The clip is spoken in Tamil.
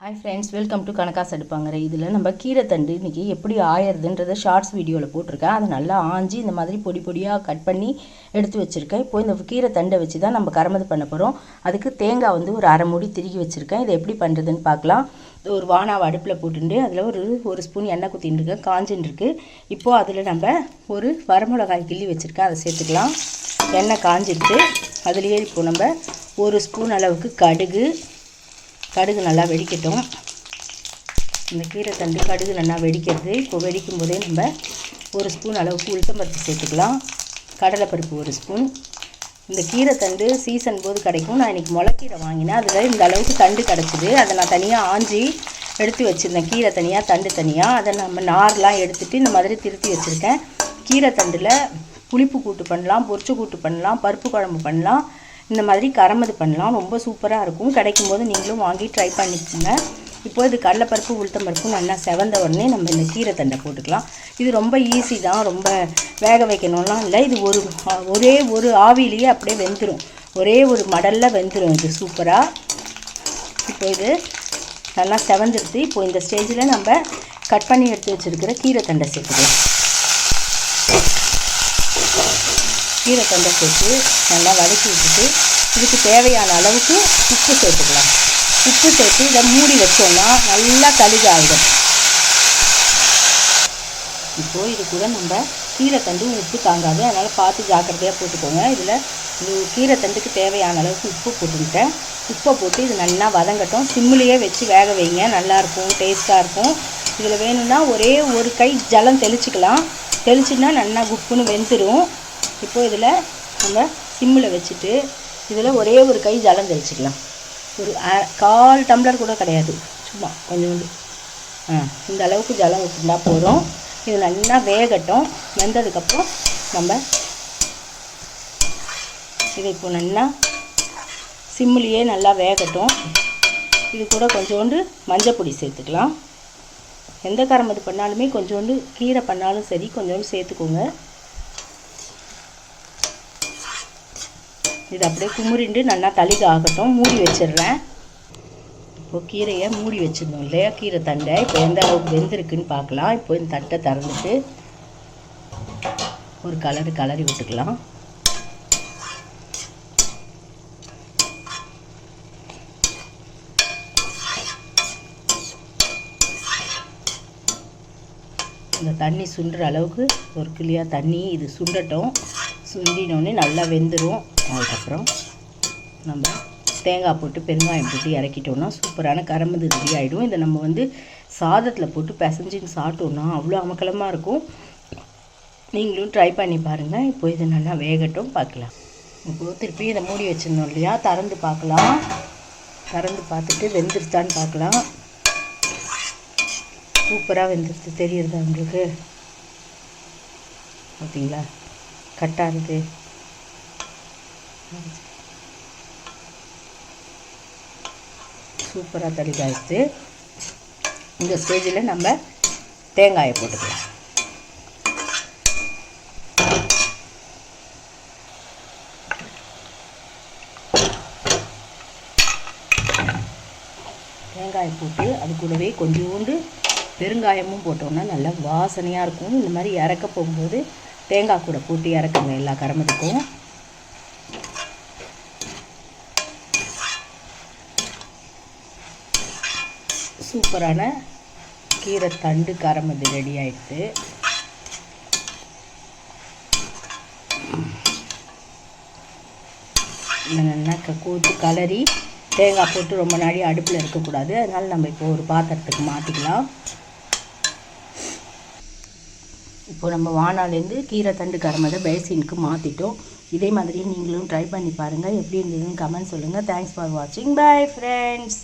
ஹாய் ஃப்ரெண்ட்ஸ் வெல்கம் டு கணக்காசு எடுப்பாங்கிற இதில் நம்ம கீரைத்தண்டு இன்றைக்கி எப்படி ஆயிடுதுன்றத ஷார்ட்ஸ் வீடியோவில் போட்டிருக்கேன். அதை நல்லா ஆஞ்சி இந்த மாதிரி பொடி பொடியாக கட் பண்ணி எடுத்து வச்சுருக்கேன். இப்போ இந்த கீரைத்தண்டை வச்சு தான் நம்ம கரமது பண்ண போகிறோம் அதுக்கு தேங்காய் வந்து ஒரு அரை மூடி திருகி வச்சுருக்கேன். இதை எப்படி பண்ணுறதுன்னு பார்க்கலாம். ஒரு வானாவை அடுப்பில் போட்டுட்டு அதில் ஒரு ஒரு ஸ்பூன் எண்ணெய் குத்தின்னு காஞ்சின்னு இருக்குது இப்போது அதில் நம்ம ஒரு வரமிளகாய் கிள்ளி வச்சுருக்கேன். அதை சேர்த்துக்கலாம். எண்ணெய் காஞ்சிட்டு அதுலேயே இப்போ நம்ம ஒரு ஸ்பூன் அளவுக்கு கடுகு கடுகு நல்லா வெடிக்கட்டும். இந்த கீரைத்தண்டு கடுகு நல்லா வெடிக்கிறது. இப்போ வெடிக்கும் போதே நம்ம ஒரு ஸ்பூன் அளவுக்கு உளுத்தம்பருப்பு சேர்த்துக்கலாம். கடலைப்பருப்பு ஒரு ஸ்பூன். இந்த கீரைத்தண்டு சீசன் போது கிடைக்கும். நான் இன்றைக்கி முளைக்கீரை வாங்கினேன். அதில் இந்த அளவுக்கு தண்டு கிடச்சிது. அதை நான் தனியாக ஆஞ்சி எடுத்து வச்சுருந்தேன். கீரை தனியாக தண்டு தனியாக அதை நம்ம நார்லாம் எடுத்துகிட்டு இந்த மாதிரி திருத்தி வச்சுருக்கேன். கீரை தண்டில் புளிப்பு கூட்டு பண்ணலாம் பொரிச்சு கூட்டு பண்ணலாம் பருப்பு குழம்பு பண்ணலாம். இந்த மாதிரி கரமது பண்ணலாம். ரொம்ப சூப்பராக இருக்கும். கிடைக்கும் போது நீங்களும் வாங்கி ட்ரை பண்ணிக்கோங்க. இப்போ இது கடலைப்பருப்பு உளுத்தம்பருப்பு நல்லா செவந்த உடனே நம்ம இந்த கீரை தண்டை போட்டுக்கலாம். இது ரொம்ப ஈஸி தான். ரொம்ப வேக வைக்கணும்லாம் இல்லை. இது ஒரு ஒரே ஒரு ஆவிலேயே அப்படியே வெந்துடும் ஒரே ஒரு மடலில் வெந்துடும் இது சூப்பராக இப்போ இது நல்லா செவந்துருது இப்போ இந்த ஸ்டேஜில் நம்ம கட் பண்ணி எடுத்து வச்சுருக்கிற கீரை தண்டை சேர்த்துக்கலாம். கீரை தண்டை சேர்த்து நல்லா வதக்கி விட்டுட்டு இதுக்கு தேவையான அளவுக்கு உப்பு சேர்த்துக்கலாம். உப்பு சேர்த்து இதை மூடி வச்சோம்னா நல்லா கழுகு ஆகிடும் இப்போது இது கூட நம்ம கீரைத்தண்டு உப்பு தாங்காது. அதனால் பார்த்து ஜாக்கிரதையாக போட்டுக்கோங்க. இதில் இந்த கீரைத்தண்டுக்கு தேவையான அளவுக்கு உப்பு போட்டுக்கிட்டேன். உப்பை போட்டு இது நல்லா வதங்கட்டும். சிம்மிலேயே வச்சு வேக வைங்க. நல்லாயிருக்கும் டேஸ்ட்டாக இருக்கும். இதில் வேணும்னா ஒரே ஒரு கை ஜலம் தெளிச்சிக்கலாம். தெளிச்சுன்னா நல்லா குப்புன்னு வெந்துடும் இப்போ இதில் நம்ம சிம்மில் வச்சுட்டு இதில் ஒரே ஒரு கை ஜலம் தெளிச்சிக்கலாம். ஒரு கால் டம்ளர் கூட கிடையாது. சும்மா கொஞ்சோண்டு. ஆ இந்த அளவுக்கு ஜலம் விட்டுருந்தா போதும். இது நல்லா வேகட்டும். வெந்ததுக்கப்புறம் நம்ம இதை இப்போ நல்லா சிம்மிலேயே நல்லா வேகட்டும். இது கூட கொஞ்சோண்டு மஞ்சள் பொடி சேர்த்துக்கலாம். எந்த காரம் இது பண்ணாலுமே கொஞ்சோண்டு கீரை பண்ணாலும் சரி கொஞ்சோண்டு சேர்த்துக்கோங்க. இது அப்படியே குமுறிண்டு நல்லா தளிக ஆகட்டும் மூடி வச்சிடுறேன். இப்போ கீரையை மூடி வச்சிருந்தோம் இல்லையா? கீரை தண்டை. இப்போ எந்த அளவுக்கு வெந்திருக்குன்னு பார்க்கலாம். இப்போ இந்த தட்டை திறந்துட்டு ஒரு கலரு கலரி விட்டுக்கலாம். இந்த தண்ணி சுண்டுற அளவுக்கு ஒரு கிளியாக தண்ணி இது சுண்டட்டும். சுண்டினோடனே நல்லா வெந்துடும் அதுக்கப்புறம் நம்ம தேங்காய் போட்டு பெருங்காயம் போட்டு இறக்கிட்டோம்னா சூப்பரான கரம்பது ரெடி ஆகிடும் இதை நம்ம வந்து சாதத்தில் போட்டு பிசைஞ்சின்னு சாப்பிட்டோன்னா அவ்வளோ அமக்கலமாக இருக்கும். நீங்களும் ட்ரை பண்ணி பாருங்கள் இப்போ இது நல்லா வேகட்டும் பார்க்கலாம். இப்போது திருப்பி இதை மூடி வச்சிருந்தோம் இல்லையா? திறந்து பார்க்கலாம். திறந்து பார்த்துட்டு வெந்துருச்சான்னு பார்க்கலாம். சூப்பராக வெந்துருச்சு. தெரியுறதா உங்களுக்கு? ஓகேங்களா கட்டாகுது சூப்பராக தடிதாயிடுச்சு இந்த ஸ்டேஜில் நம்ம தேங்காயை போட்டுக்கலாம். தேங்காயை போட்டு அது கூடவே கொஞ்சோண்டு பெருங்காயமும் போட்டோம்னா நல்லா வாசனையாக இருக்கும். இந்த மாதிரி இறக்க போகும்போது தேங்காய் கூட போட்டு இறக்குங்க எல்லா கரும்புக்கும் சூப்பரான கீரை தண்டு கரமது ரெடி ஆயிடுது நல்லா கூத்து கலரி தேங்காய் போட்டு ரொம்ப நாளி அடுப்பில் இருக்கக்கூடாது. அதனால் நம்ம இப்போ ஒரு பாத்திரத்துக்கு மாற்றிக்கலாம் இப்போ நம்ம வானாலேருந்து கீரை தண்டு கரமதை பேசினுக்கு மாற்றிட்டோம் இதே மாதிரி நீங்களும் ட்ரை பண்ணி பாருங்கள் எப்படி இருந்ததுன்னு கமெண்ட் சொல்லுங்கள் தேங்க்ஸ் ஃபார் வாட்சிங் பை ஃப்ரெண்ட்ஸ்